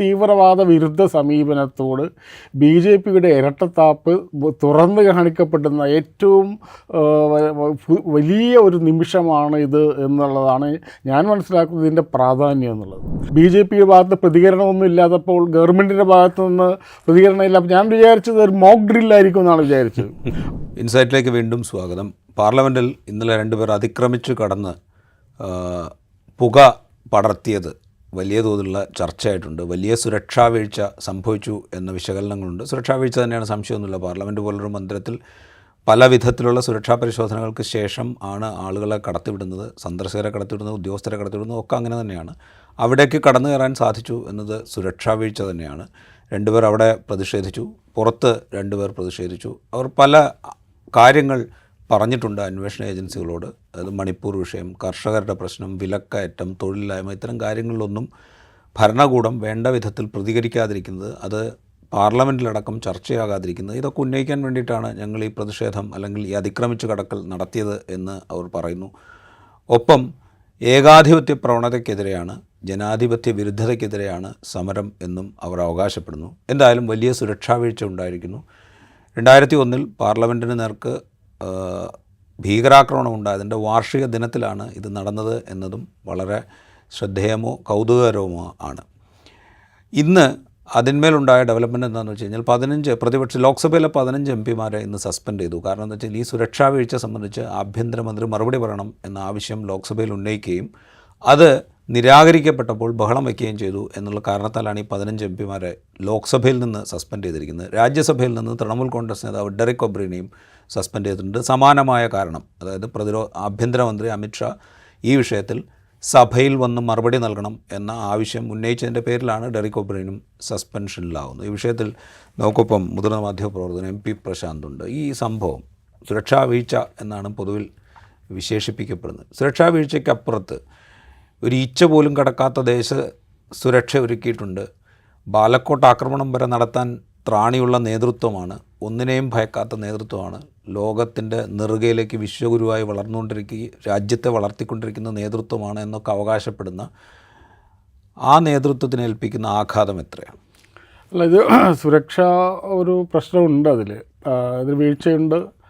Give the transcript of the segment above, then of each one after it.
തീവ്രവാദ വിരുദ്ധ സമീപനത്തോട് B J പിയുടെ ഇരട്ടത്താപ്പ് തുറന്ന് കാണിക്കപ്പെടുന്ന ഏറ്റവും വലിയ ഒരു നിമിഷമാണ് ഇത് എന്നുള്ളതാണ് ഞാൻ മനസ്സിലാക്കുന്നത് ഇതിന്റെ പ്രാധാന്യം എന്നുള്ളത്. ബി ജെ പിയുടെ ഭാഗത്ത് പ്രതികരണമൊന്നും ഇല്ലാത്തപ്പോൾ ഗവൺമെന്റിന്റെ ഭാഗത്തു നിന്ന് പ്രതികരണം ഇല്ല. ഞാൻ വിചാരിച്ചത് ഒരു മോക്ക് ഡ്രില്ലായിരിക്കും എന്നാണ് വിചാരിച്ചത്. ഇൻസൈറ്റിലേക്ക് വീണ്ടും സ്വാഗതം. പാർലമെന്റിൽ ഇന്നലെ രണ്ടുപേർ അതിക്രമിച്ചു കടന്ന് പുക പടർത്തിയത് വലിയ തോതിലുള്ള ചർച്ചയായിട്ടുണ്ട്. വലിയ സുരക്ഷാ വീഴ്ച സംഭവിച്ചു എന്ന വിശകലനങ്ങളുണ്ട്. സുരക്ഷാ വീഴ്ച തന്നെയാണ് സംശയമൊന്നുമില്ല. പാർലമെന്റ് പോലൊരു മന്ദിരത്തിൽ പല വിധത്തിലുള്ള സുരക്ഷാ പരിശോധനകൾക്ക് ശേഷം ആണ് ആളുകളെ കടത്തിവിടുന്നത് സന്ദർശകരെ കടത്തിവിടുന്നത് ഉദ്യോഗസ്ഥരെ കടത്തിവിടുന്നത് ഒക്കെ അങ്ങനെ തന്നെയാണ്. അവിടേക്ക് കടന്നു കയറാൻ സാധിച്ചു എന്നത് സുരക്ഷാ വീഴ്ച തന്നെയാണ്. രണ്ടുപേർ അവിടെ പ്രതിഷേധിച്ചു. പുറത്ത് രണ്ടുപേർ പ്രതിഷേധിച്ചു. അവർ പല കാര്യങ്ങൾ പറഞ്ഞിട്ടുണ്ട് അന്വേഷണ ഏജൻസികളോട്. അതായത് മണിപ്പൂർ വിഷയം കർഷകരുടെ പ്രശ്നം വിലക്കയറ്റം തൊഴിലില്ലായ്മ ഇത്തരം കാര്യങ്ങളിലൊന്നും ഭരണകൂടം വേണ്ട വിധത്തിൽ പ്രതികരിക്കാതിരിക്കുന്നത് അത് പാർലമെന്റിലടക്കം ചർച്ചയാകാതിരിക്കുന്നത് ഇതൊക്കെ ഉന്നയിക്കാൻ വേണ്ടിയിട്ടാണ് ഞങ്ങൾ ഈ പ്രതിഷേധം അല്ലെങ്കിൽ ഈ അതിക്രമിച്ച് കടക്കൽ നടത്തിയത് എന്ന് അവർ പറയുന്നു. ഒപ്പം ഏകാധിപത്യ പ്രവണതയ്ക്കെതിരെയാണ് ജനാധിപത്യ വിരുദ്ധതയ്ക്കെതിരെയാണ് സമരം എന്നും അവർ അവകാശപ്പെടുന്നു. എന്തായാലും വലിയ സുരക്ഷാ വീഴ്ച ഉണ്ടായിരിക്കുന്നു. രണ്ടായിരത്തി ഒന്നിൽ പാർലമെന്റിന് നേർക്ക് ഭീകരാക്രമണം ഉണ്ടായതിന്റെ വാർഷിക ദിനത്തിലാണ് ഇത് നടന്നത് എന്നതും വളരെ ശ്രദ്ധേയമോ കൗതുകകരവുമോ ആണ്. ഇന്ന് അതിന്മേലുണ്ടായ ഡെവലപ്മെന്റ് എന്താണെന്ന് വെച്ച് കഴിഞ്ഞാൽ പതിനഞ്ച് പ്രതിപക്ഷ ലോക്സഭയിലെ പതിനഞ്ച് എം പിമാരെ ഇന്ന് സസ്പെൻഡ് ചെയ്തു. കാരണം എന്താ വെച്ചാൽ ഈ സുരക്ഷാ വീഴ്ച സംബന്ധിച്ച് ആഭ്യന്തരമന്ത്രി മറുപടി പറയണം എന്ന ആവശ്യം ലോക്സഭയിൽ ഉന്നയിക്കുകയും അത് നിരാകരിക്കപ്പെട്ടപ്പോൾ ബഹളം വയ്ക്കുകയും ചെയ്തു എന്നുള്ള കാരണത്താലാണ് ഈ പതിനഞ്ച് എം പിമാരെ ലോക്സഭയിൽ നിന്ന് സസ്പെൻഡ് ചെയ്തിരിക്കുന്നത്. രാജ്യസഭയിൽ നിന്ന് തൃണമൂൽ കോൺഗ്രസ് നേതാവ് ഡെറിക് ഒബ്രീനെയും സസ്പെൻഡ് ചെയ്തിട്ടുണ്ട്. സമാനമായ കാരണം അതായത് പ്രതിരോ ആഭ്യന്തരമന്ത്രി അമിത്ഷാ ഈ വിഷയത്തിൽ സഭയിൽ വന്ന് മറുപടി നൽകണം എന്ന ആവശ്യം ഉന്നയിച്ചതിന്റെ പേരിലാണ് ഡെറിക് ഒബ്രൈനും സസ്പെൻഷനിലാവുന്നത്. ഈ വിഷയത്തിൽ നമുക്കൊപ്പം മുതിർന്ന മാധ്യമപ്രവർത്തകൻ എം പി പ്രശാന്തുണ്ട് ഈ സംഭവം സുരക്ഷാ വീഴ്ച എന്നാണ് പൊതുവിൽ വിശേഷിപ്പിക്കപ്പെടുന്നത്. സുരക്ഷാ വീഴ്ചയ്ക്കപ്പുറത്ത് ഒരു ഈച്ച പോലും കടക്കാത്ത ദേശ സുരക്ഷ ഒരുക്കിയിട്ടുണ്ട്. ബാലക്കോട്ട് ആക്രമണം വരെ നടത്താൻ ത്രാണിയുള്ള നേതൃത്വമാണ് ഒന്നിനെയും ഭയക്കാത്ത നേതൃത്വമാണ് ലോകത്തിന്റെ നെറുകയിലേക്ക് വിശ്വഗുരുവായി വളർന്നുകൊണ്ടിരിക്കുകയും രാജ്യത്തെ വളർത്തിക്കൊണ്ടിരിക്കുന്ന നേതൃത്വമാണ് എന്നൊക്കെ അവകാശപ്പെടുന്ന ആ നേതൃത്വത്തിന് ഏൽപ്പിക്കുന്ന ആഘാതം എത്രയാണ്? അല്ല ഇത് സുരക്ഷ ഒരു പ്രശ്നമുണ്ട് അതിൽ അതിൽ വീഴ്ചയുണ്ട്.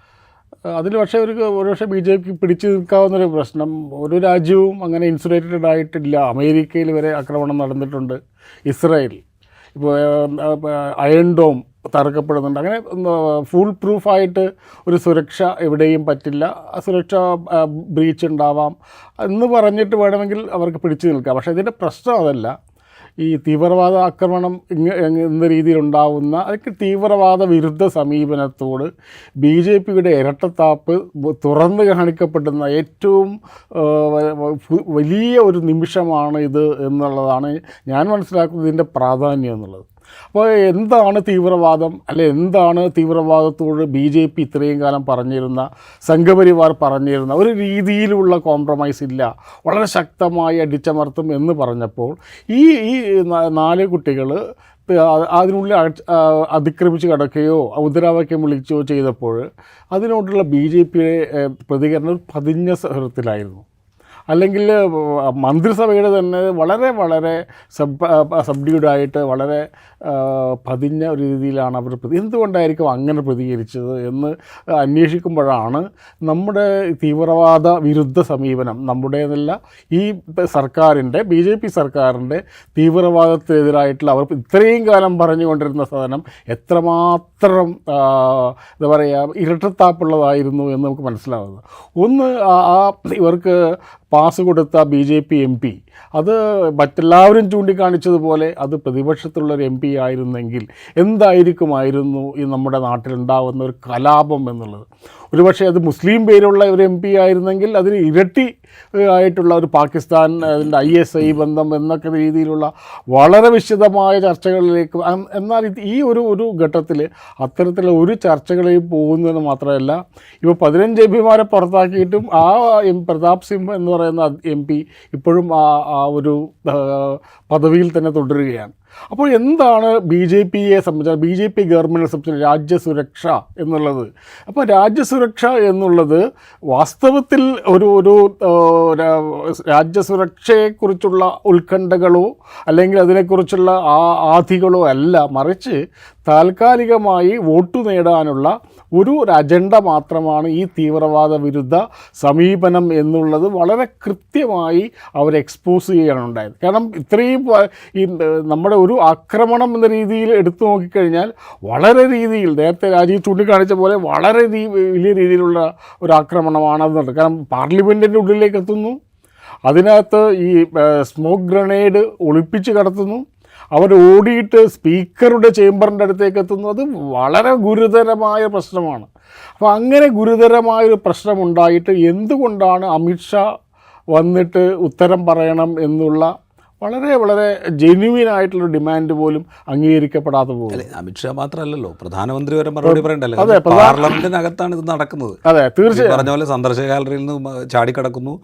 അതിൽ പക്ഷേ ഒരു ഒരുപക്ഷെ ബി ജെ പി പിടിച്ചു നിൽക്കാവുന്നൊരു പ്രശ്നം. ഒരു രാജ്യവും അങ്ങനെ ഇൻസുലേറ്റഡ് ആയിട്ടില്ല. അമേരിക്കയിൽ വരെ ആക്രമണം നടന്നിട്ടുണ്ട്. ഇസ്രായേൽ. ഇപ്പോൾ അയൺ ഡോം തകർക്കപ്പെടുന്നുണ്ട്. അങ്ങനെ ഫുൾ പ്രൂഫായിട്ട് ഒരു സുരക്ഷ എവിടെയും പറ്റില്ല. സുരക്ഷ ബ്രീച്ച് ഉണ്ടാവാം. എന്ന് പറഞ്ഞിട്ട് വേണമെങ്കിൽ അവർക്ക് പിടിച്ചു നിൽക്കാം. പക്ഷേ ഇതിന്റെ പ്രശ്നം അതല്ല. ഈ തീവ്രവാദ ആക്രമണം എന്ന രീതിയിലുണ്ടാവുന്ന അതൊക്കെ തീവ്രവാദ വിരുദ്ധ സമീപനത്തോട് ബി ജെ പിയുടെ ഇരട്ടത്താപ്പ് തുറന്ന് കാണിക്കപ്പെടുന്ന ഏറ്റവും വലിയ ഒരു നിമിഷമാണ് ഇത് എന്നുള്ളതാണ് ഞാൻ മനസ്സിലാക്കുന്നത് ഇതിന്റെ പ്രാധാന്യം എന്നുള്ളത്. അപ്പോൾ എന്താണ് തീവ്രവാദം? അല്ലെ എന്താണ് തീവ്രവാദത്തോട് ബി ജെ പി ഇത്രയും കാലം പറഞ്ഞിരുന്ന സംഘപരിവാർ പറഞ്ഞിരുന്ന ഒരു രീതിയിലുള്ള കോംപ്രമൈസ് ഇല്ല വളരെ ശക്തമായി അടിച്ചമർത്തും എന്ന് പറഞ്ഞപ്പോൾ ഈ ഈ നാല് കുട്ടികൾ അതിനുള്ളിൽ അതിക്രമിച്ച് കിടക്കുകയോ മുദ്രാവാക്യം വിളിക്കുകയോ ചെയ്തപ്പോൾ അതിനോടുള്ള ബി ജെ പിയുടെ പ്രതികരണം പതിഞ്ഞ സ്വരത്തിലായിരുന്നു അല്ലെങ്കിൽ മന്ത്രിസഭയുടെ തന്നെ വളരെ വളരെ സബ് സബ്ഡ്യൂഡായിട്ട് വളരെ പതിഞ്ഞ ഒരു രീതിയിലാണ് അവർ പ്രതി എന്തുകൊണ്ടായിരിക്കും അങ്ങനെ പ്രതികരിച്ചത് എന്ന് അന്വേഷിക്കുമ്പോഴാണ് നമ്മുടെ തീവ്രവാദ വിരുദ്ധ സമീപനം നമ്മുടേതല്ല. ഈ സർക്കാരിന്റെ ബി ജെ പി സർക്കാരിന്റെ തീവ്രവാദത്തിനെതിരായിട്ടുള്ള അവർ ഇത്രയും കാലം പറഞ്ഞുകൊണ്ടിരുന്ന സാധനം എത്രമാത്രം എന്താ പറയുക ഇരട്ടത്താപ്പുള്ളതായിരുന്നു എന്ന് നമുക്ക് മനസ്സിലാവുന്നത്. ഒന്ന് ആ ഇവർക്ക് പാസ് കൊടുത്ത B J P M P അത് മറ്റെല്ലാവരും ചൂണ്ടിക്കാണിച്ചതുപോലെ അത് പ്രതിപക്ഷത്തുള്ളൊരു എം പി ആയിരുന്നെങ്കിൽ എന്തായിരിക്കുമായിരുന്നു ഈ നമ്മുടെ നാട്ടിലുണ്ടാകുന്ന ഒരു കലാപം എന്നുള്ളത്? ഒരുപക്ഷെ അത് മുസ്ലിം പേരുള്ള ഒരു എം പി ആയിരുന്നെങ്കിൽ അതിന് ഇരട്ടി ആയിട്ടുള്ള ഒരു പാകിസ്ഥാൻ അതിന്റെ ഐ എസ് ഐ ബന്ധം എന്നൊക്കെ രീതിയിലുള്ള വളരെ വിശദമായ ചർച്ചകളിലേക്ക് എന്നാൽ ഈ ഒരു ഒരു ഘട്ടത്തിൽ അത്തരത്തിലുള്ള ഒരു ചർച്ചകളിൽ പോകുന്നതെന്ന് മാത്രമല്ല ഇപ്പോൾ പതിനഞ്ച് എം പിമാരെ പുറത്താക്കിയിട്ടും ആ എം പ്രതാപ് സിംഹ എന്ന് പറയുന്ന എം പി ഇപ്പോഴും ആ ആ ഒരു പദവിയിൽ തന്നെ തുടരുകയാണ്. അപ്പോൾ എന്താണ് ബി ജെ പിയെ സംബന്ധിച്ച് ബി ജെ പി ഗവൺമെന്റിനെ സംബന്ധിച്ച് രാജ്യസുരക്ഷ എന്നുള്ളത്? അപ്പോൾ രാജ്യസുരക്ഷ എന്നുള്ളത് വാസ്തവത്തിൽ ഒരു ഒരു രാജ്യസുരക്ഷയെക്കുറിച്ചുള്ള ഉത്കണ്ഠകളോ അല്ലെങ്കിൽ അതിനെക്കുറിച്ചുള്ള ആ ആധികളോ അല്ല. മറിച്ച് താൽക്കാലികമായി വോട്ട് നേടാനുള്ള ഒരു അജണ്ട മാത്രമാണ് ഈ തീവ്രവാദ വിരുദ്ധ സമീപനം എന്നുള്ളത് വളരെ കൃത്യമായി അവർ എക്സ്പോസ് ചെയ്യാൻ ഉണ്ടായത്. കാരണം ഇത്രയും ഈ നമ്മുടെ ഒരു ആക്രമണം എന്ന രീതിയിൽ എടുത്തു നോക്കിക്കഴിഞ്ഞാൽ വളരെ രീതിയിൽ നേരത്തെ രാജീവ് ചൂണ്ടിക്കാണിച്ച പോലെ വളരെ വലിയ രീതിയിലുള്ള ഒരു ആക്രമണമാണ് അത് കാരണം പാർലമെന്റിന്റെ ഉള്ളിലേക്ക് എത്തുന്നു. അതിനകത്ത് ഈ സ്മോക്ക് ഗ്രനേഡ് ഒളിപ്പിച്ച് കടത്തുന്നു. അവർ ഓടിയിട്ട് സ്പീക്കറുടെ ചേംബറിന്റെ അടുത്തേക്ക് എത്തുന്നത് വളരെ ഗുരുതരമായ പ്രശ്നമാണ്. അപ്പോൾ അങ്ങനെ ഗുരുതരമായൊരു പ്രശ്നമുണ്ടായിട്ട് എന്തുകൊണ്ടാണ് അമിത്ഷാ വന്നിട്ട് ഉത്തരം പറയണം എന്നുള്ള വളരെ വളരെ ജെന്യുവിൻ ആയിട്ടുള്ള ഡിമാൻഡ് പോലും അംഗീകരിക്കപ്പെടാതെ പോകും അമിത്ഷാ മാത്രമല്ലല്ലോ. പ്രധാനമന്ത്രി വരെ മറുപടി പറയണ്ടല്ലോ. അതെ, പാർലമെന്റിനകത്താണ് ഇത് നടക്കുന്നത്. അതെ തീർച്ചയായും. പറഞ്ഞ പോലെ സന്ദർശക ഗാലറിയിൽ നിന്ന് ചാടിക്കടക്കുന്നു.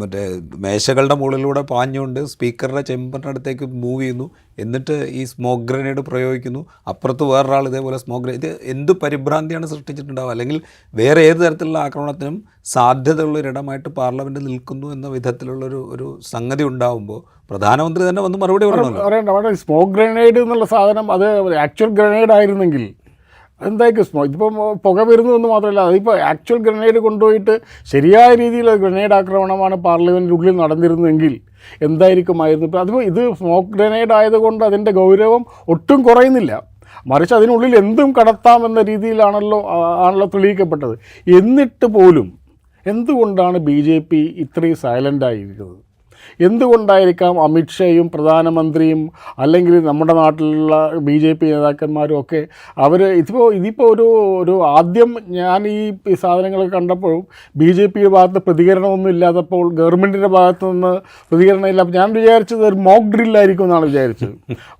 മറ്റേ മേശകളുടെ മുകളിലൂടെ പാഞ്ഞുകൊണ്ട് സ്പീക്കറുടെ ചെമ്പറിനടുത്തേക്ക് മൂവ് ചെയ്യുന്നു. എന്നിട്ട് ഈ സ്മോക്ക് ഗ്രനേഡ് പ്രയോഗിക്കുന്നു. അപ്പുറത്ത് വേറൊരാൾ ഇതേപോലെ സ്മോക്ക് ഗ്രനേഡ് ഇത് എന്ത് പരിഭ്രാന്തിയാണ് സൃഷ്ടിച്ചിട്ടുണ്ടാവുക? അല്ലെങ്കിൽ വേറെ ഏത് തരത്തിലുള്ള ആക്രമണത്തിനും സാധ്യതയുള്ള ഒരിടമായിട്ട് പാർലമെന്റ് നിൽക്കുന്നു എന്ന വിധത്തിലുള്ളൊരു ഒരു സംഗതി ഉണ്ടാവുമ്പോൾ പ്രധാനമന്ത്രി തന്നെ വന്ന് മറുപടി പറയണമല്ലോ. സ്മോക്ക് ഗ്രനേഡ് എന്നുള്ള സാധനം അത് ആക്ച്വൽ ഗ്രനേഡ് ആയിരുന്നെങ്കിൽ എന്തായിരിക്കും സ്മോ ഇതിപ്പം പുക വരുന്നു എന്ന് മാത്രമല്ല അതിപ്പോൾ ആക്ച്വൽ ഗ്രനേഡ് കൊണ്ടുപോയിട്ട് ശരിയായ രീതിയിൽ ഗ്രനേഡ് ആക്രമണമാണ് പാർലമെന്റിന്റെ ഉള്ളിൽ നടന്നിരുന്നെങ്കിൽ എന്തായിരിക്കുമായിരുന്നു ഇപ്പോൾ അതിപ്പോൾ ഇത് സ്മോക്ക് ഗ്രനേഡ് ആയതുകൊണ്ട് അതിന്റെ ഗൗരവം ഒട്ടും കുറയുന്നില്ല. മറിച്ച് അതിനുള്ളിൽ എന്തും കടത്താമെന്ന രീതിയിലാണല്ലോ ആണല്ലോ തെളിയിക്കപ്പെട്ടത്. എന്നിട്ട് പോലും എന്തുകൊണ്ടാണ് ബി ജെ പി ഇത്രയും സൈലന്റ് ആയിരിക്കുന്നത്? എന്തുകൊണ്ടായിരിക്കാം അമിത്ഷായും പ്രധാനമന്ത്രിയും അല്ലെങ്കിൽ നമ്മുടെ നാട്ടിലുള്ള ബി ജെ പി നേതാക്കന്മാരും ഒക്കെ അവർ ഇതിപ്പോൾ ഇതിപ്പോൾ ഒരു ഒരു ആദ്യം ഞാൻ ഈ സാധനങ്ങൾ കണ്ടപ്പോഴും ബി ജെ പിയുടെ ഭാഗത്ത് പ്രതികരണമൊന്നും ഇല്ലാത്തപ്പോൾ ഗവൺമെന്റിന്റെ ഭാഗത്തു നിന്ന് പ്രതികരണം ഇല്ല. ഞാൻ വിചാരിച്ചത് ഒരു മോക്ക് ഡ്രില്ലായിരിക്കും എന്നാണ് വിചാരിച്ചത്.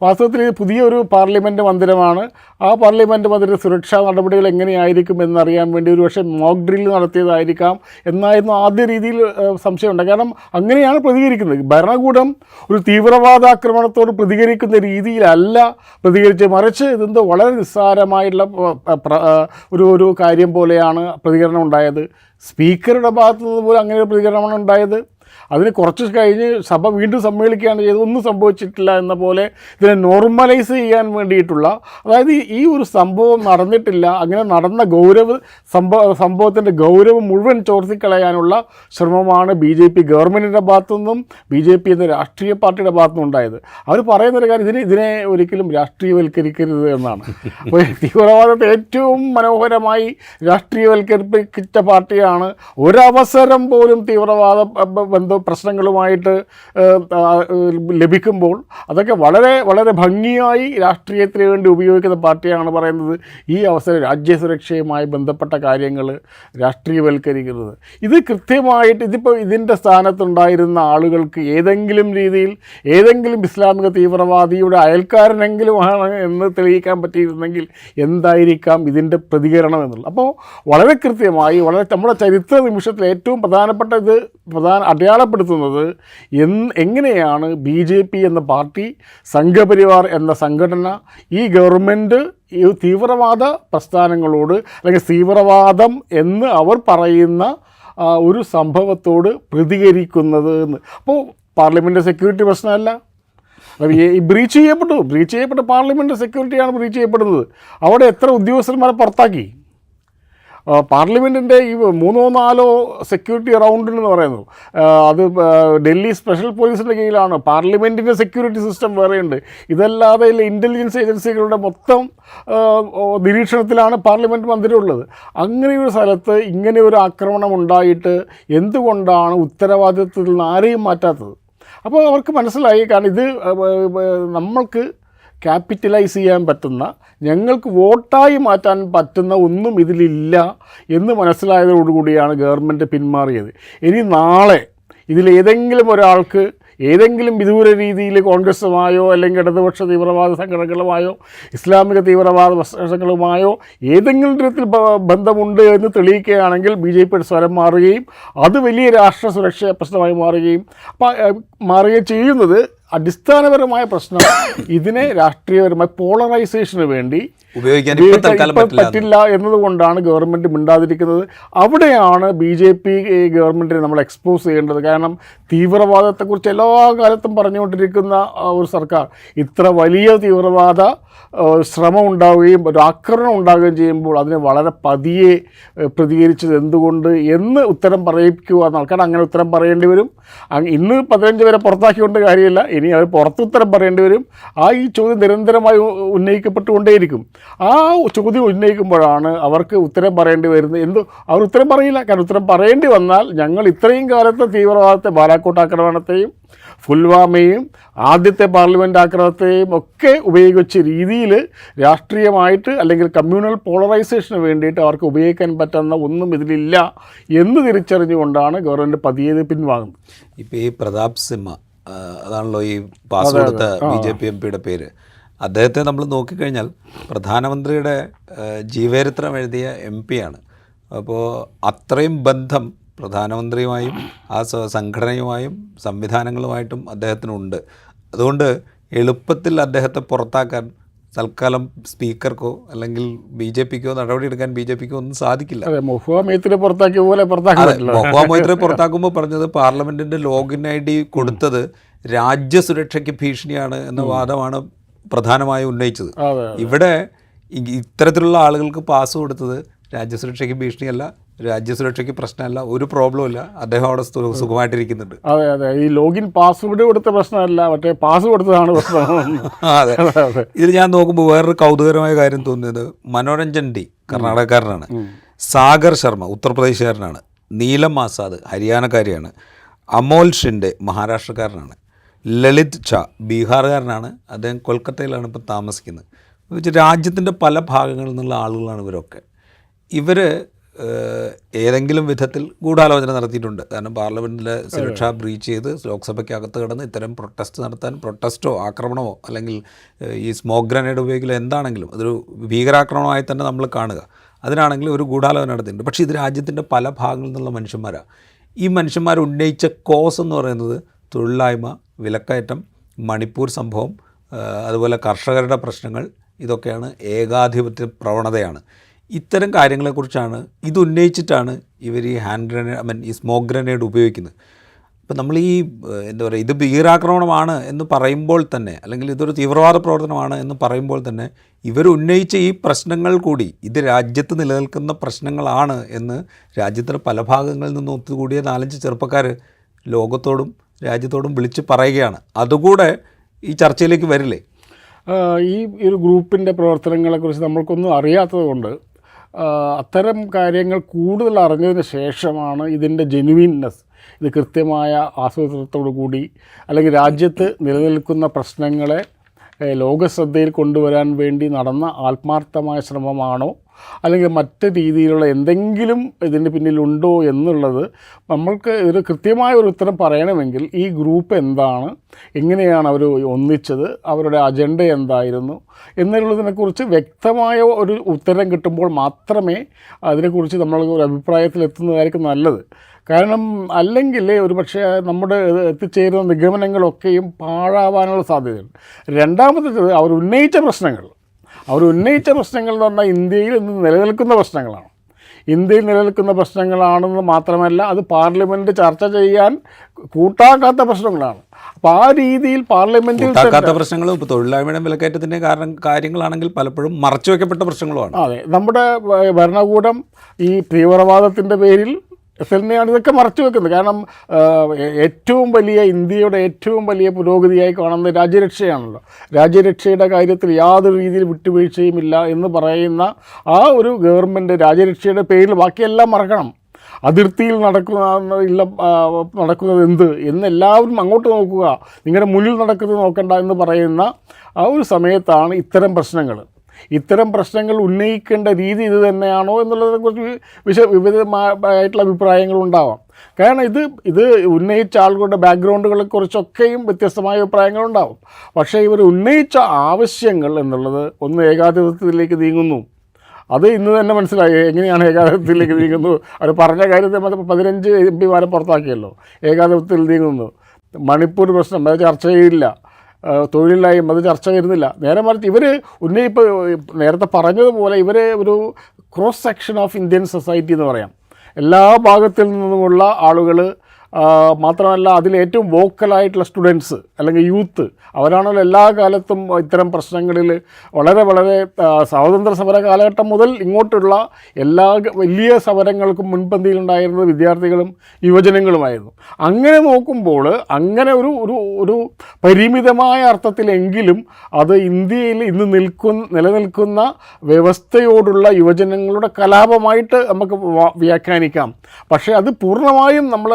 വാസ്തവത്തിൽ ഇത് പുതിയൊരു പാർലമെന്റ് മന്ദിരമാണ്. ആ പാർലമെന്റ് മന്ദിര സുരക്ഷാ നടപടികൾ എങ്ങനെയായിരിക്കും എന്നറിയാൻ വേണ്ടി ഒരു പക്ഷേ മോക്ക് ഡ്രിൽ നടത്തിയതായിരിക്കാം എന്നായിരുന്നു ആദ്യ രീതിയിൽ സംശയമുണ്ട്. കാരണം അങ്ങനെയാണ് പ്രതികരിക്കുന്നത്. ഭരണകൂടം ഒരു തീവ്രവാദാക്രമണത്തോട് പ്രതികരിക്കുന്ന രീതിയിലല്ല പ്രതികരിച്ച് മറിച്ച് ഇതെന്തോ വളരെ നിസ്സാരമായിട്ടുള്ള ഒരു ഒരു കാര്യം പോലെയാണ് പ്രതികരണം ഉണ്ടായത്. സ്പീക്കറുടെ ഭാഗത്തുനിന്ന് പോലും അങ്ങനെ ഒരു പ്രതികരണമാണ് ഉണ്ടായത്. അതിന് കുറച്ച് കഴിഞ്ഞ് സഭ വീണ്ടും സമ്മേളിക്കുകയാണ് ചെയ്തത്. ഒന്നും സംഭവിച്ചിട്ടില്ല എന്ന പോലെ ഇതിനെ നോർമലൈസ് ചെയ്യാൻ വേണ്ടിയിട്ടുള്ള അതായത് ഈ- ഒരു സംഭവം നടന്നിട്ടില്ല അങ്ങനെ നടന്ന ഗൗരവ സംഭവ സംഭവത്തിന്റെ ഗൗരവം മുഴുവൻ ചോർത്തിക്കളയാനുള്ള ശ്രമമാണ് ബി ജെ പി ഗവൺമെന്റിന്റെ ഭാഗത്തുനിന്നും ബി ജെ പി എന്ന രാഷ്ട്രീയ പാർട്ടിയുടെ ഭാഗത്തുനിന്നും ഉണ്ടായത്. അവർ പറയുന്നൊരു കാര്യം ഇതിനെ ഇതിനെ ഒരിക്കലും രാഷ്ട്രീയവൽക്കരിക്കരുത് എന്നാണ്. അപ്പോൾ തീവ്രവാദത്തെ ഏറ്റവും മനോഹരമായി രാഷ്ട്രീയവൽക്കരിപ്പിച്ച പാർട്ടിയാണ്. ഒരവസരം പോലും തീവ്രവാദ പ്രശ്നങ്ങളുമായിട്ട് ലഭിക്കുമ്പോൾ അതൊക്കെ വളരെ വളരെ ഭംഗിയായി രാഷ്ട്രീയത്തിന് വേണ്ടി ഉപയോഗിക്കുന്ന പാർട്ടിയാണ് പറയുന്നത് ഈ അവസരം രാജ്യസുരക്ഷയുമായി ബന്ധപ്പെട്ട കാര്യങ്ങൾ രാഷ്ട്രീയവൽക്കരിക്കുന്നത്. ഇത് കൃത്യമായിട്ട് ഇതിപ്പോൾ ഇതിന്റെ സ്ഥാനത്തുണ്ടായിരുന്ന ആളുകൾക്ക് ഏതെങ്കിലും രീതിയിൽ ഏതെങ്കിലും ഇസ്ലാമിക തീവ്രവാദിയുടെ അയൽക്കാരനെങ്കിലും ആണ് എന്ന് തെളിയിക്കാൻ പറ്റിയിരുന്നെങ്കിൽ എന്തായിരിക്കാം ഇതിന്റെ പ്രതികരണം എന്നുള്ളത്. അപ്പോൾ വളരെ കൃത്യമായി വളരെ നമ്മുടെ ചരിത്ര നിമിഷത്തിൽ ഏറ്റവും പ്രധാനപ്പെട്ട ഇത് പ്രധാന അടയാളപ്പെടുത്തുന്നത് എന്ന് എങ്ങനെയാണ് ബി ജെ പി എന്ന പാർട്ടി സംഘപരിവാർ എന്ന സംഘടന ഈ ഗവൺമെന്റ് ഈ തീവ്രവാദ പ്രസ്ഥാനങ്ങളോട് അല്ലെങ്കിൽ തീവ്രവാദം എന്ന് അവർ പറയുന്ന ഒരു സംഭവത്തോട് പ്രതികരിക്കുന്നത് എന്ന്. അപ്പോൾ പാർലമെന്റ് സെക്യൂരിറ്റി പ്രശ്നമല്ല. ബ്രീച്ച് ചെയ്യപ്പെട്ടു. ബ്രീച്ച് ചെയ്യപ്പെട്ട പാർലമെന്റ് സെക്യൂരിറ്റിയാണ് ബ്രീച്ച് ചെയ്യപ്പെടുന്നത്. അവിടെ എത്ര ഉദ്യോഗസ്ഥന്മാരെ പുറത്താക്കി? പാർലമെന്റിന്റെ ഈ മൂന്നോ നാലോ സെക്യൂരിറ്റി റൗണ്ടിൽ എന്ന് പറയുന്നത് അത് ഡൽഹി സ്പെഷ്യൽ പോലീസിന്റെ കീഴിലാണ്. പാർലമെന്റിന്റെ സെക്യൂരിറ്റി സിസ്റ്റം വേറെയുണ്ട്. ഇതല്ലാതെ ഇന്റലിജൻസ് ഏജൻസികളുടെ മൊത്തം നിരീക്ഷണത്തിലാണ് പാർലമെന്റ് മന്ദിരം ഉള്ളത് ഒരു സ്ഥലത്ത് ഇങ്ങനെ ഒരു ആക്രമണം ഉണ്ടായിട്ട് എന്തുകൊണ്ടാണ് ഉത്തരവാദിത്വത്തിൽ നിന്ന് ആരെയും മാറ്റാത്തത്? അപ്പോൾ അവർക്ക് മനസ്സിലായി. കാരണം ഇത് നമ്മൾക്ക് ക്യാപിറ്റലൈസ് ചെയ്യാൻ പറ്റുന്ന ഞങ്ങൾക്ക് വോട്ടായി മാറ്റാൻ പറ്റുന്ന ഒന്നും ഇതിലില്ല എന്ന് മനസ്സിലായതോടുകൂടിയാണ് ഗവൺമെന്റ് പിന്മാറിയത്. ഇനി നാളെ ഇതിലേതെങ്കിലും ഒരാൾക്ക് ഏതെങ്കിലും വിദൂര രീതിയിൽ കോൺഗ്രസുമായോ അല്ലെങ്കിൽ ഇടതുപക്ഷ തീവ്രവാദ സംഘടനകളുമായോ ഇസ്ലാമിക തീവ്രവാദ സംഘടനകളുമായോ ഏതെങ്കിലും തരത്തിൽ ബന്ധമുണ്ട് എന്ന് തെളിയിക്കുകയാണെങ്കിൽ ബി ജെ പിയുടെ സ്വരം മാറുകയും അത് വലിയ രാഷ്ട്ര സുരക്ഷാ പ്രശ്നമായി മാറുകയും മാറുകയും ചെയ്യുന്നത് അടിസ്ഥാനപരമായ പ്രശ്നം ഇതിനെ രാഷ്ട്രീയപരമായ പോളറൈസേഷന് വേണ്ടി ഉപയോഗിക്കാൻ പറ്റില്ല. എന്നതുകൊണ്ടാണ് ഗവൺമെന്റ് മിണ്ടാതിരിക്കുന്നത്. അവിടെയാണ് ബി ജെ പി ഗവൺമെന്റിനെ നമ്മൾ എക്സ്പോസ് ചെയ്യേണ്ടത്. കാരണം തീവ്രവാദത്തെക്കുറിച്ച് എല്ലാ കാലത്തും പറഞ്ഞുകൊണ്ടിരിക്കുന്ന ഒരു സർക്കാർ ഇത്ര വലിയ തീവ്രവാദ ശ്രമം ഉണ്ടാവുകയും ഒരു ആക്രമണം ഉണ്ടാവുകയും ചെയ്യുമ്പോൾ അതിനെ വളരെ പതിയെ പ്രതികരിച്ചത് എന്തുകൊണ്ട് എന്ന് ഉത്തരം പറയിപ്പിക്കുക എന്ന ആൾക്കാർ അങ്ങനെ ഉത്തരം പറയേണ്ടി വരും. ഇന്ന് പതിനഞ്ച് പേരെ പുറത്താക്കിക്കൊണ്ട് കാര്യമില്ല. ഇനി അവർ പുറത്ത് ഉത്തരം പറയേണ്ടി വരും. ആ ഈ ചോദ്യം നിരന്തരമായി ഉന്നയിക്കപ്പെട്ടുകൊണ്ടേയിരിക്കും. ആ ചോദ്യം ഉന്നയിക്കുമ്പോഴാണ് അവർക്ക് ഉത്തരം പറയേണ്ടി വരുന്നത്. എന്ത് അവർ ഉത്തരം പറയില്ല. കാരണം ഉത്തരം പറയേണ്ടി വന്നാൽ ഞങ്ങൾ ഇത്രയും കാലത്തെ തീവ്രവാദത്തെ ബാലാക്കോട്ട് ആക്രമണത്തെയും ഫുൽവാമയും ആദ്യത്തെ പാർലമെന്റ് ആക്രമണത്തെയും ഒക്കെ ഉപയോഗിച്ച രീതിയിൽ രാഷ്ട്രീയമായിട്ട് അല്ലെങ്കിൽ കമ്മ്യൂണൽ പോളറൈസേഷന് വേണ്ടിയിട്ട് അവർക്ക് ഉപയോഗിക്കാൻ പറ്റുന്ന ഒന്നും ഇതിലില്ല എന്ന് തിരിച്ചറിഞ്ഞുകൊണ്ടാണ് ഗവൺമെന്റ് പതിയെ പിൻവാങ്ങുന്നത്. ഇപ്പോൾ ഈ പ്രതാപ് സിംഹ അതാണല്ലോ ഈ പാസ് കൊടുത്ത ബി ജെ പി എം പിയുടെ പേര്. അദ്ദേഹത്തെ നമ്മൾ നോക്കിക്കഴിഞ്ഞാൽ പ്രധാനമന്ത്രിയുടെ ജീവചരിത്രം എഴുതിയ എം പിയാണ് അപ്പോൾ അത്രയും ബന്ധം പ്രധാനമന്ത്രിയുമായും ആ സംഘടനയുമായും സംവിധാനങ്ങളുമായിട്ടും അദ്ദേഹത്തിനുണ്ട്. അതുകൊണ്ട് എളുപ്പത്തിൽ അദ്ദേഹത്തെ പുറത്താക്കാൻ തൽക്കാലം സ്പീക്കർക്കോ അല്ലെങ്കിൽ ബി ജെ പിക്കോ നടപടിയെടുക്കാൻ ബി ജെ പിക്കോ ഒന്നും സാധിക്കില്ല. അതെ മൊഹുവ മേത്തിനെ പുറത്താക്കിയ പോലെ പുറത്താക്കുമ്പോൾ പറഞ്ഞത് പാർലമെന്റിന്റെ ലോഗിൻ ഐ ഡി കൊടുത്തത് രാജ്യസുരക്ഷയ്ക്ക് ഭീഷണിയാണ് എന്ന വാദമാണ് പ്രധാനമായും ഉന്നയിച്ചത്. ഇവിടെ ഇത്തരത്തിലുള്ള ആളുകൾക്ക് പാസ് കൊടുത്തത് രാജ്യസുരക്ഷയ്ക്ക് ഭീഷണിയല്ല രാജ്യസുരക്ഷയ്ക്ക് പ്രശ്നമല്ല ഒരു പ്രോബ്ലം ഇല്ല അദ്ദേഹം അവിടെ സുഖമായിട്ടിരിക്കുന്നുണ്ട്. അതെ അതെ. ഈ ലോഗിൻ പാസ്വേഡ് കൊടുത്ത പ്രശ്നമല്ല മറ്റേ പാസ് കൊടുത്തതാണ് പ്രശ്നം. അതെ. ഇതിൽ ഞാൻ നോക്കുമ്പോൾ വേറൊരു കൗതുകരമായ കാര്യം തോന്നിയത് മനോരഞ്ജൻ ഡി കർണാടകക്കാരനാണ്. സാഗർ ശർമ്മ ഉത്തർപ്രദേശുകാരനാണ്. നീലം ആസാദ് ഹരിയാനക്കാരിയാണ്. അമോൽ ഷിൻഡെ മഹാരാഷ്ട്രക്കാരനാണ്. ലളിത് ഷാ ബീഹാറുകാരനാണ്. അദ്ദേഹം കൊൽക്കത്തയിലാണ് ഇപ്പോൾ താമസിക്കുന്നത്. രാജ്യത്തിന്റെ പല ഭാഗങ്ങളിൽ നിന്നുള്ള ആളുകളാണ് ഇവരൊക്കെ. ഇവർ ഏതെങ്കിലും വിധത്തിൽ ഗൂഢാലോചന നടത്തിയിട്ടുണ്ട്. കാരണം പാർലമെന്റിലെ സുരക്ഷ ബ്രീച്ച് ചെയ്ത് ലോക്സഭയ്ക്കകത്ത് കിടന്ന് ഇത്തരം പ്രൊട്ടസ്റ്റ് നടത്താൻ പ്രൊട്ടസ്റ്റോ ആക്രമണമോ അല്ലെങ്കിൽ ഈ സ്മോക്ക് ഗ്രനേഡ് ഉപയോഗിക്കലോ എന്താണെങ്കിലും അതൊരു ഭീകരാക്രമണമായി തന്നെ നമ്മൾ കാണുക. അതിനാണെങ്കിൽ ഒരു ഗൂഢാലോചന നടത്തിയിട്ടുണ്ട്. പക്ഷേ ഇത് രാജ്യത്തിന്റെ പല ഭാഗങ്ങളിൽ നിന്നുള്ള മനുഷ്യന്മാരാണ് ഈ മനുഷ്യന്മാർ ഉന്നയിച്ച കോസ് എന്ന് പറയുന്നത് തൊഴിലില്ലായ്മ വിലക്കയറ്റം മണിപ്പൂർ സംഭവം അതുപോലെ കർഷകരുടെ പ്രശ്നങ്ങൾ ഇതൊക്കെയാണ് ഏകാധിപത്യ പ്രവണതയാണ്. ഇത്തരം കാര്യങ്ങളെക്കുറിച്ചാണ് ഇത് ഉന്നയിച്ചിട്ടാണ് ഇവർ ഈ ഹാൻഡ് ഗ്രനേഡ് ഐ മീൻ ഈ സ്മോക്ക് ഗ്രനേഡ് ഉപയോഗിക്കുന്നത്. അപ്പം നമ്മൾ ഈ എന്താ പറയുക ഇത് ഭീകരാക്രമണമാണ് എന്ന് പറയുമ്പോൾ തന്നെ അല്ലെങ്കിൽ ഇതൊരു തീവ്രവാദ പ്രവർത്തനമാണ് എന്ന് പറയുമ്പോൾ തന്നെ ഇവർ ഉന്നയിച്ച ഈ പ്രശ്നങ്ങൾ കൂടി ഇത് രാജ്യത്ത് നിലനിൽക്കുന്ന പ്രശ്നങ്ങളാണ് എന്ന് രാജ്യത്തിന്റെ പല ഭാഗങ്ങളിൽ നിന്ന് ഒത്തുകൂടിയ നാലഞ്ച് ചെറുപ്പക്കാർ ലോകത്തോടും രാജ്യത്തോടും വിളിച്ച് പറയുകയാണ്. അതുകൂടെ ഈ ചർച്ചയിലേക്ക് വരില്ലേ? ഈ ഒരു ഗ്രൂപ്പിന്റെ പ്രവർത്തനങ്ങളെക്കുറിച്ച് നമ്മൾക്കൊന്നും അറിയാത്തത് കൊണ്ട് അത്തരം കാര്യങ്ങൾ കൂടുതൽ അറിഞ്ഞതിന് ശേഷമാണ് ഇതിന്റെ ജെനുവിൻനെസ്. ഇത് കൃത്യമായ ആസൂത്രണത്തോടു കൂടി അല്ലെങ്കിൽ രാജ്യത്ത് നിലനിൽക്കുന്ന പ്രശ്നങ്ങളെ ലോകശ്രദ്ധയിൽ കൊണ്ടുവരാൻ വേണ്ടി നടന്ന ആത്മാർത്ഥമായ ശ്രമമാണോ അല്ലെങ്കിൽ മറ്റ് രീതിയിലുള്ള എന്തെങ്കിലും ഇതിന് പിന്നിലുണ്ടോ എന്നുള്ളത് നമ്മൾക്ക് ഒരു കൃത്യമായ ഒരു ഉത്തരം പറയണമെങ്കിൽ ഈ ഗ്രൂപ്പ് എന്താണ് എങ്ങനെയാണ് അവർ ഒന്നിച്ചത് അവരുടെ അജണ്ട എന്തായിരുന്നു എന്നുള്ളതിനെക്കുറിച്ച് വ്യക്തമായ ഒരു ഉത്തരം കിട്ടുമ്പോൾ മാത്രമേ അതിനെക്കുറിച്ച് നമ്മൾ ഒരു അഭിപ്രായത്തിൽ എത്തുന്നതായിരിക്കും നല്ലത്. കാരണം അല്ലെങ്കിൽ ഒരു പക്ഷേ നമ്മുടെ എത്തിച്ചേരുന്ന നിഗമനങ്ങളൊക്കെയും പാഴാവാനുള്ള സാധ്യതയുണ്ട്. രണ്ടാമത്തേത് അവർ ഉന്നയിച്ച പ്രശ്നങ്ങൾ. അവർ ഉന്നയിച്ച പ്രശ്നങ്ങൾ എന്ന് പറഞ്ഞാൽ ഇന്ത്യയിൽ ഇന്ന് നിലനിൽക്കുന്ന പ്രശ്നങ്ങളാണ്. ഇന്ത്യയിൽ നിലനിൽക്കുന്ന പ്രശ്നങ്ങളാണെന്ന് മാത്രമല്ല അത് പാർലമെന്റ് ചർച്ച ചെയ്യാൻ കൂട്ടാക്കാത്ത പ്രശ്നങ്ങളാണ്. അപ്പോൾ ആ രീതിയിൽ പാർലമെന്റിൽ കൂട്ടാക്കാത്ത പ്രശ്നങ്ങളും ഇപ്പോൾ തൊഴിലില്ലായ്മയുടെ വിലക്കയറ്റത്തിന്റെ കാരണം കാര്യങ്ങളാണെങ്കിൽ പലപ്പോഴും മറച്ചു വയ്ക്കപ്പെട്ട പ്രശ്നങ്ങളുമാണ്. അതെ നമ്മുടെ ഭരണകൂടം ഈ തീവ്രവാദത്തിന്റെ പേരിൽ തന്നെയാണ് ഇതൊക്കെ മറച്ചു വെക്കുന്നത്. കാരണം ഏറ്റവും വലിയ ഇന്ത്യയുടെ ഏറ്റവും വലിയ പുരോഗതിയായി കാണുന്നത് രാജ്യരക്ഷയാണല്ലോ. രാജ്യരക്ഷയുടെ കാര്യത്തിൽ യാതൊരു രീതിയിൽ വിട്ടുവീഴ്ചയും ഇല്ല എന്ന് പറയുന്ന ആ ഒരു ഗവൺമെന്റ് രാജ്യരക്ഷയുടെ പേരിൽ ബാക്കിയെല്ലാം മറക്കണം. അതിർത്തിയിൽ നടക്കുന്ന ഇല്ല നടക്കുന്നത് എന്ത് എന്ന് എല്ലാവരും അങ്ങോട്ട് നോക്കുക. നിങ്ങളുടെ മുന്നിൽ നടക്കുന്നത് നോക്കണ്ട എന്ന് പറയുന്ന ആ ഒരു സമയത്താണ് ഇത്തരം പ്രശ്നങ്ങൾ. ഇത്തരം പ്രശ്നങ്ങൾ ഉന്നയിക്കേണ്ട രീതി ഇത് തന്നെയാണോ എന്നുള്ളതിനെക്കുറിച്ച് വിശ വിവിധമായിട്ടുള്ള അഭിപ്രായങ്ങളുണ്ടാവാം കാരണം ഇത് ഇത് ഉന്നയിച്ച ആളുകളുടെ ബാക്ക്ഗ്രൗണ്ടുകളെ കുറിച്ചൊക്കെയും വ്യത്യസ്തമായ അഭിപ്രായങ്ങളുണ്ടാവും പക്ഷേ ഇവർ ഉന്നയിച്ച ആവശ്യങ്ങൾ എന്നുള്ളത് ഒന്ന് ഏകാധിപത്യത്തിലേക്ക് നീങ്ങുന്നു. അത് ഇന്ന് തന്നെ മനസ്സിലായി. എങ്ങനെയാണ് ഏകാധിപത്യത്തിലേക്ക് നീങ്ങുന്നു? അവർ പറഞ്ഞ കാര്യത്തെ മൊത്തം പതിനഞ്ച് എം പിമാരെ പുറത്താക്കിയല്ലോ. ഏകാധിപത്യത്തിൽ നീങ്ങുന്നു. മണിപ്പൂർ പ്രശ്നം അത് ചർച്ച ചെയ്യില്ല. തൊഴിലില്ലായ്മ അത് ചർച്ച വരുന്നില്ല. നേരെ മറിച്ച് ഇവർ ഉന്നയിപ്പ് നേരത്തെ പറഞ്ഞതുപോലെ ഇവർ ഒരു cross section of Indian society എന്ന് പറയാം. എല്ലാ ഭാഗത്തിൽ നിന്നുമുള്ള ആളുകൾ മാത്രമല്ല അതിൽ ഏറ്റവും വോക്കലായിട്ടുള്ള സ്റ്റുഡൻസ് അല്ലെങ്കിൽ യൂത്ത് അവരാണല്ലോ എല്ലാ കാലത്തും ഇത്തരം പ്രശ്നങ്ങളിൽ വളരെ വളരെ സ്വാതന്ത്ര്യ സമര കാലഘട്ടം മുതൽ ഇങ്ങോട്ടുള്ള എല്ലാ വലിയ സമരങ്ങൾക്കും മുൻപന്തിയിലുണ്ടായിരുന്നത് വിദ്യാർത്ഥികളും യുവജനങ്ങളുമായിരുന്നു. അങ്ങനെ നോക്കുമ്പോൾ അങ്ങനെ ഒരു ഒരു ഒരു പരിമിതമായ അർത്ഥത്തിലെങ്കിലും അത് ഇന്ത്യയിൽ ഇന്ന് നിൽക്കുന്ന നിലനിൽക്കുന്ന വ്യവസ്ഥയോടുള്ള യുവജനങ്ങളുടെ കലാപമായിട്ട് നമുക്ക് വ്യാഖ്യാനിക്കാം. പക്ഷേ അത് പൂർണമായും നമ്മൾ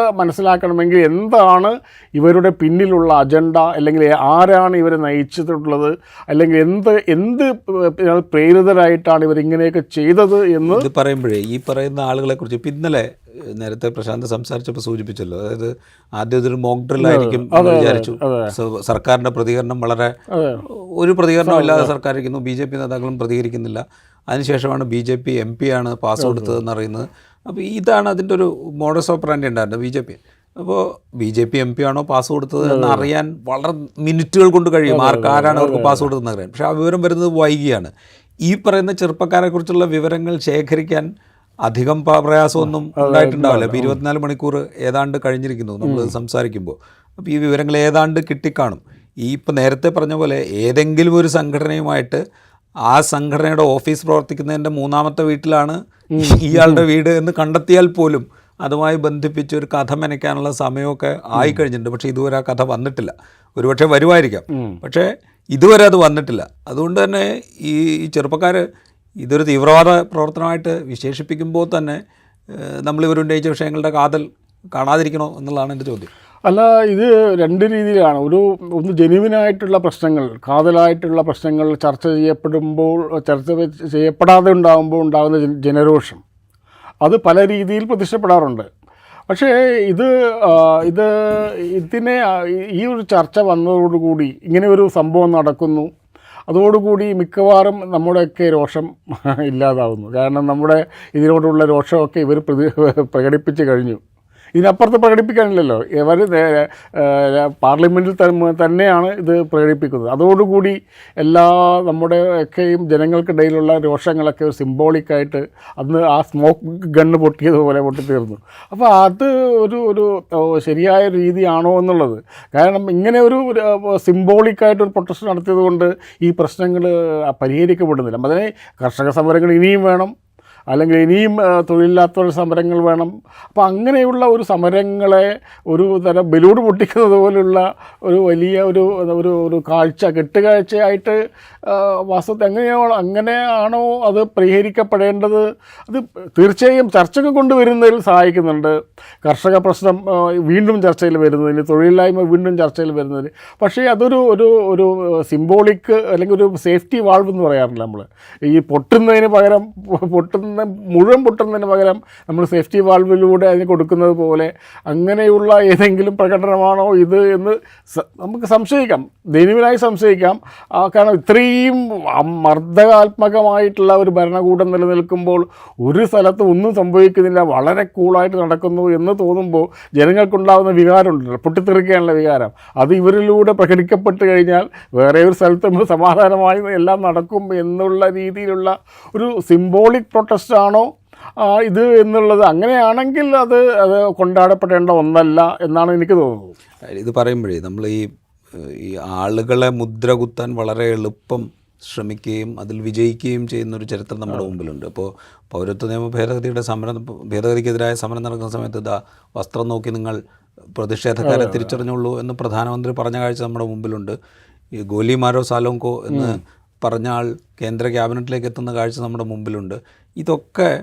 മനസ്സിലാക്കണമെങ്കിൽ എന്താണ് ഇവരുടെ പിന്നിലുള്ള അജണ്ട? അല്ലെങ്കിൽ ആരാണ് ഇവരെ നയിച്ചിട്ടുള്ളത്? അല്ലെങ്കിൽ എന്ത് എന്ത് പ്രേരിതരായിട്ടാണ് ഇവരിങ്ങനെയൊക്കെ ചെയ്തത് എന്ന് ഇത് പറയുമ്പോഴേ ഈ പറയുന്ന ആളുകളെ കുറിച്ച് ഇപ്പം ഇന്നലെ നേരത്തെ പ്രശാന്ത് സംസാരിച്ചപ്പോൾ സൂചിപ്പിച്ചല്ലോ. അതായത് ആദ്യം ഇതൊരു മോക്ക് ഡ്രിൽ ആയിരിക്കും വിചാരിച്ചു. സർക്കാരിന്റെ സർക്കാരിന്റെ പ്രതികരണം വളരെ ഒരു പ്രതികരണം ഇല്ലാതെ സർക്കാർ ഇരിക്കുന്നു ബി ജെ പി നേതാക്കളും പ്രതികരിക്കുന്നില്ല. അതിനുശേഷമാണ് B J P M P ആണ് പാസ് കൊടുത്തതെന്ന് അറിയുന്നത്. അപ്പോൾ ഇതാണ് അതിന്റെ ഒരു മോഡസ് ഓപ്പറാൻഡി ഉണ്ടായിരുന്നത് ബി ജെ പി. അപ്പോൾ B J P M P ആണോ പാസ് കൊടുത്തത് എന്ന് അറിയാൻ വളരെ മിനിറ്റുകൾ കൊണ്ട് കഴിയും. ആർക്ക് ആരാണ് അവർക്ക് പാസ് കൊടുത്തതെന്ന് അറിയാൻ. പക്ഷേ ആ വിവരം വരുന്നത് വൈകിയാണ്. ഈ പറയുന്ന ചെറുപ്പക്കാരെ കുറിച്ചുള്ള വിവരങ്ങൾ ശേഖരിക്കാൻ അധികം പ്രയാസമൊന്നും ഉണ്ടായിട്ടുണ്ടാവില്ല. അപ്പോൾ ഇരുപത്തിനാല് മണിക്കൂർ ഏതാണ്ട് കഴിഞ്ഞിരിക്കുന്നു നമ്മൾ സംസാരിക്കുമ്പോൾ. അപ്പോൾ ഈ വിവരങ്ങൾ ഏതാണ്ട് കിട്ടിക്കാണും. ഈ ഇപ്പോൾ നേരത്തെ പറഞ്ഞ പോലെ ഏതെങ്കിലും ഒരു സംഘടനയുമായിട്ട് ആ സംഘടനയുടെ ഓഫീസ് പ്രവർത്തിക്കുന്നതിന്റെ മൂന്നാമത്തെ വീട്ടിലാണ് ഇയാളുടെ വീട് എന്ന് കണ്ടെത്തിയാൽ പോലും അതുമായി ബന്ധിപ്പിച്ച് ഒരു കഥ മെനയ്ക്കാനുള്ള സമയമൊക്കെ ആയിക്കഴിഞ്ഞിട്ടുണ്ട്. പക്ഷേ ഇതുവരെ ആ കഥ വന്നിട്ടില്ല. ഒരുപക്ഷെ വരുമായിരിക്കാം. പക്ഷേ ഇതുവരെ അത് വന്നിട്ടില്ല. അതുകൊണ്ട് തന്നെ ഈ ചെറുപ്പക്കാർ ഇതൊരു തീവ്രവാദ പ്രവർത്തനമായിട്ട് വിശേഷിപ്പിക്കുമ്പോൾ തന്നെ നമ്മൾ ഇവർ ഉന്നയിച്ച വിഷയങ്ങളുടെ കാതൽ കാണാതിരിക്കണോ എന്നുള്ളതാണ് എന്റെ ചോദ്യം. അല്ല ഇത് രണ്ട് രീതിയിലാണ്. ഒരു ഒന്ന് ജെനുവിനായിട്ടുള്ള പ്രശ്നങ്ങൾ കാതലായിട്ടുള്ള പ്രശ്നങ്ങൾ ചർച്ച ചെയ്യപ്പെടുമ്പോൾ ചർച്ച ചെയ്യപ്പെടാതെ ഉണ്ടാകുമ്പോൾ ഉണ്ടാകുന്ന ജനരോഷം. അത് പല രീതിയിൽ പ്രത്യക്ഷപ്പെടാറുണ്ട് പക്ഷേ ഇത് ഇത് ഇതിനെ ഈ ഒരു ചർച്ച വന്നതോടുകൂടി ഇങ്ങനെ ഒരു സംഭവം നടക്കുന്നു. അതോടുകൂടി മിക്കവാറും നമ്മുടെയൊക്കെ രോഷം ഇല്ലാതാവുന്നു. കാരണം നമ്മുടെ ഇതിനോടുള്ള രോഷമൊക്കെ ഇവർ പ്രകടിപ്പിച്ച് കഴിഞ്ഞു. ഇതിനപ്പുറത്ത് പ്രകടിപ്പിക്കാനില്ലല്ലോ. ഇവർ പാർലമെന്റിൽ തന്നെ- തന്നെയാണ് ഇത് പ്രകടിപ്പിക്കുന്നത്. അതോടുകൂടി എല്ലാ നമ്മുടെ ഒക്കെയും ജനങ്ങൾക്കിടയിലുള്ള രോഷങ്ങളൊക്കെ ഒരു സിംബോളിക്കായിട്ട് അന്ന് ആ സ്മോക്ക് ഗണ്ണ് പൊട്ടിയതുപോലെ പൊട്ടിത്തീർന്നു. അപ്പോൾ അത് ഒരു ഒരു ശരിയായ രീതിയാണോ എന്നുള്ളത്. കാരണം ഇങ്ങനെ ഒരു സിംബോളിക്കായിട്ടൊരു പ്രൊട്ടസ്റ്റ് നടത്തിയത് കൊണ്ട് ഈ പ്രശ്നങ്ങൾ പരിഹരിക്കപ്പെടുന്നില്ല. അതിന് കർഷക സമരങ്ങൾ ഇനിയും വേണം. അല്ലെങ്കിൽ ഇനിയും തൊഴിലില്ലാത്തവർ സമരങ്ങൾ വേണം. അപ്പോൾ അങ്ങനെയുള്ള ഒരു സമരങ്ങളെ ഒരു തരം ബലൂട് പൊട്ടിക്കുന്നത് പോലുള്ള ഒരു വലിയ ഒരു ഒരു ഒരു കാഴ്ച കെട്ടുകാഴ്ചയായിട്ട് വാസ്തവത്തിൽ എങ്ങനെയാണോ അങ്ങനെയാണോ അത് പരിഹരിക്കപ്പെടേണ്ടത്? അത് തീർച്ചയായും ചർച്ചയ്ക്ക് കൊണ്ടുവരുന്നതിൽ സഹായിക്കുന്നുണ്ട്. കർഷക പ്രശ്നം വീണ്ടും ചർച്ചയിൽ വരുന്നതിന് തൊഴിലില്ലായ്മ വീണ്ടും ചർച്ചയിൽ വരുന്നതിന്. പക്ഷേ അതൊരു ഒരു ഒരു സിംബോളിക് അല്ലെങ്കിൽ ഒരു സേഫ്റ്റി വാൾവ് എന്ന് പറയാറില്ല നമ്മൾ ഈ പൊട്ടുന്നതിന് പകരം പൊട്ടുന്ന മുഴുവൻ പൊട്ടുന്നതിന് പകരം നമ്മൾ സേഫ്റ്റി വാൾവിലൂടെ അതിന് കൊടുക്കുന്നത് പോലെ അങ്ങനെയുള്ള ഏതെങ്കിലും പ്രകടനമാണോ ഇത് എന്ന് നമുക്ക് സംശയിക്കാം. ദൈനവിനായി സംശയിക്കാം. കാരണം ഇത്രയും മർദ്ദകാത്മകമായിട്ടുള്ള ഒരു ഭരണകൂടം നിലനിൽക്കുമ്പോൾ ഒരു സ്ഥലത്ത് ഒന്നും സംഭവിക്കുന്നില്ല. വളരെ കൂളായിട്ട് നടക്കുന്നു എന്ന് തോന്നുമ്പോൾ ജനങ്ങൾക്കുണ്ടാകുന്ന വികാരമുണ്ടല്ലോ. പൊട്ടിത്തെറിക്കാനുള്ള വികാരം. അത് ഇവരിലൂടെ പ്രകടിക്കപ്പെട്ട് കഴിഞ്ഞാൽ വേറെ ഒരു സ്ഥലത്തും സമാധാനമായി എല്ലാം നടക്കും എന്നുള്ള രീതിയിലുള്ള ഒരു സിംബോളിക് പ്രൊട്ടസ്റ്റ് ആണോ? ഇത് എന്നുള്ളത് അങ്ങനെയാണെങ്കിൽ അത് അത് കൊണ്ടാടപ്പെടേണ്ട ഒന്നല്ല എന്നാണ് എനിക്ക് തോന്നുന്നത്. ഇത് പറയുമ്പോഴേ നമ്മൾ ഈ ഈ ആളുകളെ മുദ്ര കുത്താൻ വളരെ എളുപ്പം ശ്രമിക്കുകയും അതിൽ വിജയിക്കുകയും ചെയ്യുന്ന ഒരു ചരിത്രം നമ്മുടെ മുമ്പിലുണ്ട്. അപ്പോൾ പൗരത്വ നിയമ ഭേദഗതിയുടെ സമരം ഭേദഗതിക്കെതിരായ സമരം നടക്കുന്ന സമയത്ത് ഇതാ വസ്ത്രം നോക്കി നിങ്ങൾ പ്രതിഷേധക്കാരെ തിരിച്ചറിഞ്ഞുള്ളൂ എന്ന് പ്രധാനമന്ത്രി പറഞ്ഞ കാഴ്ച നമ്മുടെ മുമ്പിലുണ്ട്. ഈ ഗോലിമാരോ സാലോങ്കോ എന്ന് പറഞ്ഞ ആൾ കേന്ദ്ര ക്യാബിനറ്റിലേക്ക് എത്തുന്ന കാഴ്ച നമ്മുടെ മുമ്പിലുണ്ട്. ഇതൊക്കെ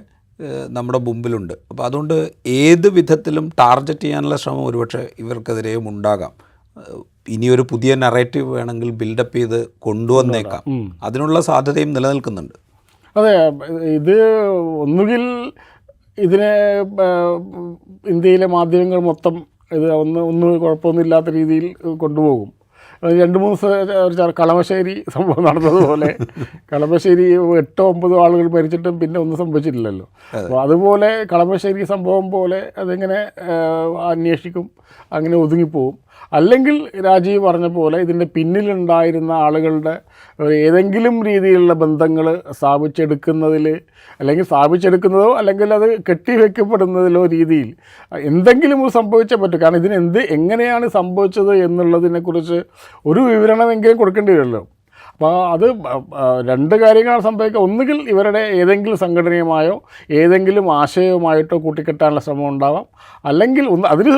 നമ്മുടെ മുമ്പിലുണ്ട്. അപ്പോൾ അതുകൊണ്ട് ഏത് വിധത്തിലും ടാർഗറ്റ് ചെയ്യാനുള്ള ശ്രമം ഒരുപക്ഷെ ഇവർക്കെതിരെയും ഉണ്ടാകാം. ഇനിയൊരു പുതിയ നറേറ്റീവ് വേണമെങ്കിൽ ബിൽഡപ്പ് ചെയ്ത് കൊണ്ടുവന്നേക്കാം. അതിനുള്ള സാധ്യതയും നിലനിൽക്കുന്നുണ്ട്. അതെ ഇത് ഒന്നുകിൽ ഇതിനെ ഇന്ത്യയിലെ മാധ്യമങ്ങൾ മൊത്തം ഇത് ഒന്ന് ഒന്നും കുഴപ്പമൊന്നുമില്ലാത്ത രീതിയിൽ കൊണ്ടുപോകും. രണ്ട് മൂന്ന് ഒരു കളമശ്ശേരി സംഭവം നടന്നതുപോലെ. കളമശ്ശേരി എട്ടോ ഒമ്പതോ ആളുകൾ മരിച്ചിട്ടും പിന്നെ ഒന്നും സംഭവിച്ചിട്ടില്ലല്ലോ. അപ്പോൾ അതുപോലെ കളമശ്ശേരി സംഭവം പോലെ അതിങ്ങനെ അന്വേഷിക്കും അങ്ങനെ ഒതുങ്ങിപ്പോവും. അല്ലെങ്കിൽ രാജീവ് പറഞ്ഞ പോലെ ഇതിന്റെ പിന്നിലുണ്ടായിരുന്ന ആളുകളുടെ ഏതെങ്കിലും രീതിയിലുള്ള ബന്ധങ്ങൾ സ്ഥാപിച്ചെടുക്കുന്നതിൽ അല്ലെങ്കിൽ സ്ഥാപിച്ചെടുക്കുന്നതോ അല്ലെങ്കിൽ അത് കെട്ടിവെക്കപ്പെടുന്നതിലോ രീതിയിൽ എന്തെങ്കിലും ഒരു സംഭവിച്ചേ പറ്റും. കാരണം ഇതിനെന്ത് എങ്ങനെയാണ് സംഭവിച്ചത് എന്നുള്ളതിനെക്കുറിച്ച് ഒരു വിവരണമെങ്കിലും കൊടുക്കേണ്ടി വരുമല്ലോ. അപ്പോൾ അത് രണ്ട് കാര്യങ്ങളാണ് സംഭവിക്കുക. ഒന്നുകിൽ ഇവരുടെ ഏതെങ്കിലും സംഘടനയുമായോ ഏതെങ്കിലും ആശയവുമായിട്ടോ കൂട്ടിക്കെട്ടാനുള്ള ശ്രമം ഉണ്ടാവാം. അല്ലെങ്കിൽ ഒന്ന് അതിന്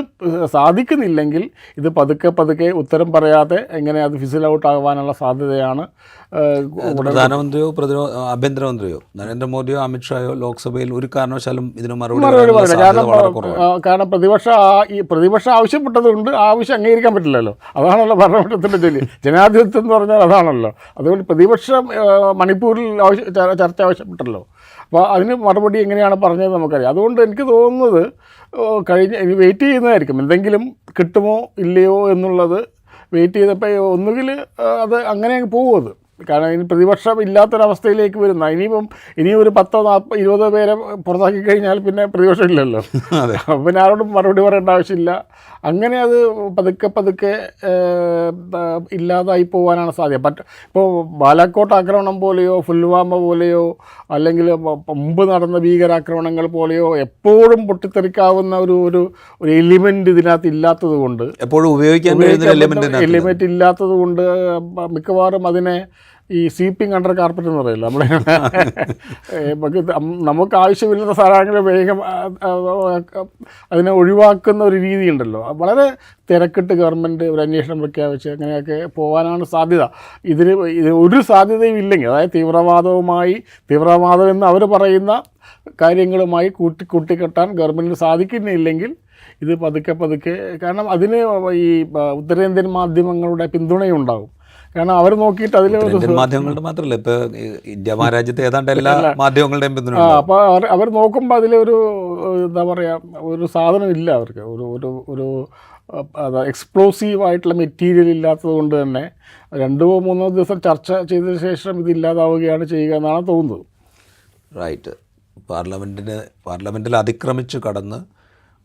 സാധിക്കുന്നില്ലെങ്കിൽ ഇത് പതുക്കെ പതുക്കെ ഉത്തരം പറയാതെ എങ്ങനെ അത് ഫിസിൽ ഔട്ട് ആവാനുള്ള സാധ്യതയാണ്. പ്രധാനമന്ത്രിയോ പ്രതിരോധ ആഭ്യന്തരമന്ത്രിയോ നരേന്ദ്രമോദിയോ അമിത്ഷായോ ലോക്സഭയിൽ ഒരു കാരണവശാലും ഇതിന് മറുപടി കാരണം പ്രതിപക്ഷം ഈ പ്രതിപക്ഷം ആവശ്യപ്പെട്ടതുകൊണ്ട് ആവശ്യം അംഗീകരിക്കാൻ പറ്റില്ലല്ലോ. അതാണല്ലോ ഭരണപക്ഷത്തിന്റെ ജോലി. ജനാധിപത്യം എന്ന് പറഞ്ഞാൽ അതാണല്ലോ. അതുകൊണ്ട് പ്രതിപക്ഷം മണിപ്പൂരിൽ ആവശ്യ ചർച്ച ആവശ്യപ്പെട്ടല്ലോ. അപ്പോൾ അതിന് മറുപടി എങ്ങനെയാണ് പറഞ്ഞത് നമുക്കറിയാം. അതുകൊണ്ട് എനിക്ക് തോന്നുന്നത് കഴിഞ്ഞ ഇനി വെയിറ്റ് ചെയ്യുന്നതായിരിക്കും. എന്തെങ്കിലും കിട്ടുമോ ഇല്ലയോ എന്നുള്ളത് വെയിറ്റ് ചെയ്തപ്പോൾ ഒന്നുകിൽ അത് അങ്ങനെ അങ്ങ് പോകും അത്. കാരണം ഇനി പ്രതിപക്ഷം ഇല്ലാത്തൊരവസ്ഥയിലേക്ക് വരുന്ന ഇനിയിപ്പം ഇനി ഒരു പത്തോ നാൽപ്പ ഇരുപതോ പേരെ പുറത്താക്കി കഴിഞ്ഞാൽ പിന്നെ പ്രതിപക്ഷം ഇല്ലല്ലോ. പിന്നെ ആരോടും മറുപടി പറയേണ്ട ആവശ്യമില്ല. അങ്ങനെ അത് പതുക്കെ പതുക്കെ ഇല്ലാതായി പോകാനാണ് സാധ്യത. പറ്റ ഇപ്പോൾ ബാലാക്കോട്ട് ആക്രമണം പോലെയോ പുൽവാമ പോലെയോ അല്ലെങ്കിൽ മുമ്പ് നടന്ന ഭീകരാക്രമണങ്ങൾ പോലെയോ എപ്പോഴും പൊട്ടിത്തെറിക്കാവുന്ന ഒരു ഒരു ഒരു എലിമെന്റ് ഇതിനകത്ത് ഇല്ലാത്തത് കൊണ്ട് എപ്പോഴും ഉപയോഗിക്കാൻ എലിമെന്റ് ഇല്ലാത്തത് കൊണ്ട് മിക്കവാറും അതിനെ ഈ സീപ്പിംഗ് അണ്ടർ കാർപ്പറ്റ് എന്ന് പറയില്ല നമ്മുടെ നമുക്ക് നമുക്ക് ആവശ്യമില്ലാത്ത സാധനങ്ങൾ വേഗം അതിനെ ഒഴിവാക്കുന്ന ഒരു രീതി ഉണ്ടല്ലോ വളരെ തിരക്കിട്ട് ഗവൺമെന്റ് ഒരു അന്വേഷണം പ്രഖ്യാപിച്ച് അങ്ങനെയൊക്കെ പോകാനാണ് സാധ്യത. ഇതിന് ഇത് ഒരു സാധ്യതയും ഇല്ലെങ്കിൽ അതായത് തീവ്രവാദവുമായി തീവ്രവാദം എന്ന് അവർ പറയുന്ന കാര്യങ്ങളുമായി കൂട്ടി കൂട്ടിക്കെട്ടാൻ ഗവൺമെന്റിന് സാധിക്കുന്നില്ലെങ്കിൽ ഇത് പതുക്കെ പതുക്കെ കാരണം അതിന് ഈ ഉത്തരേന്ത്യൻ മാധ്യമങ്ങളുടെ പിന്തുണയുണ്ടാകും കാരണം അവർ നോക്കിയിട്ട് അതിൽ മാധ്യമങ്ങളുടെ മാത്രമല്ല ഇപ്പൊ ഈ ഇന്ത്യ മഹാരാജ്യത്തെ ഏതാണ്ട് എല്ലാ മാധ്യമങ്ങളുടെയും പിന്തുണ അപ്പോൾ അവർ അവർ നോക്കുമ്പോൾ അതിലൊരു എന്താ പറയുക ഒരു സാധനം ഇല്ല അവർക്ക്. ഒരു ഒരു ഒരു എക്സ്പ്ലോസീവ് ആയിട്ടുള്ള മെറ്റീരിയൽ ഇല്ലാത്തത് കൊണ്ട് തന്നെ രണ്ടോ മൂന്നോ ദിവസം ചർച്ച ചെയ്തതിന് ശേഷം ഇതില്ലാതാവുകയാണ് ഇല്ലാതാവുകയാണ് ചെയ്യുക എന്നാണ് തോന്നുന്നത്. റൈറ്റ് പാർലമെന്റിന് പാർലമെന്റിൽ അതിക്രമിച്ച് കടന്ന്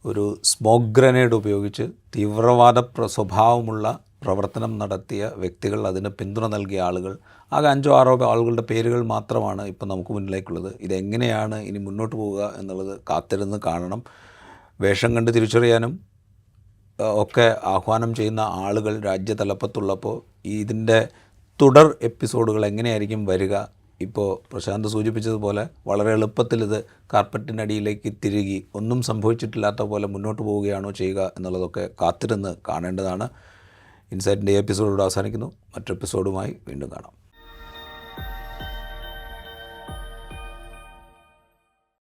ഒരു സ്മോക്ക് ഗ്രനേഡ് ഉപയോഗിച്ച് തീവ്രവാദ സ്വഭാവമുള്ള പ്രവർത്തനം നടത്തിയ വ്യക്തികൾ അതിന് പിന്തുണ നൽകിയ ആളുകൾ ആകെ അഞ്ചോ ആറോ ആളുകളുടെ പേരുകൾ മാത്രമാണ് ഇപ്പോൾ നമുക്ക് മുന്നിലേക്കുള്ളത്. ഇതെങ്ങനെയാണ് ഇനി മുന്നോട്ട് പോവുക എന്നുള്ളത് കാത്തിരുന്ന് കാണണം. വേഷം കണ്ട് തിരിച്ചറിയാനും ഒക്കെ ആഹ്വാനം ചെയ്യുന്ന ആളുകൾ രാജ്യതലപ്പത്തുള്ളപ്പോൾ ഇതിന്റെ തുടർ എപ്പിസോഡുകൾ എങ്ങനെയായിരിക്കും വരിക? ഇപ്പോൾ പ്രശാന്ത് സൂചിപ്പിച്ചതുപോലെ വളരെ എളുപ്പത്തിൽ ഇത് കാർപ്പറ്റിനടിയിലേക്ക് തിരുകി ഒന്നും സംഭവിച്ചിട്ടില്ലാത്ത പോലെ മുന്നോട്ട് പോവുകയാണോ ചെയ്യുക എന്നുള്ളതൊക്കെ കാത്തിരുന്ന് കാണേണ്ടതാണ്. ഇൻസൈറ്റിന്റെ എപ്പിസോഡോട് അവസാനിക്കുന്നു. മറ്റു എപ്പിസോഡുമായി വീണ്ടും കാണാം.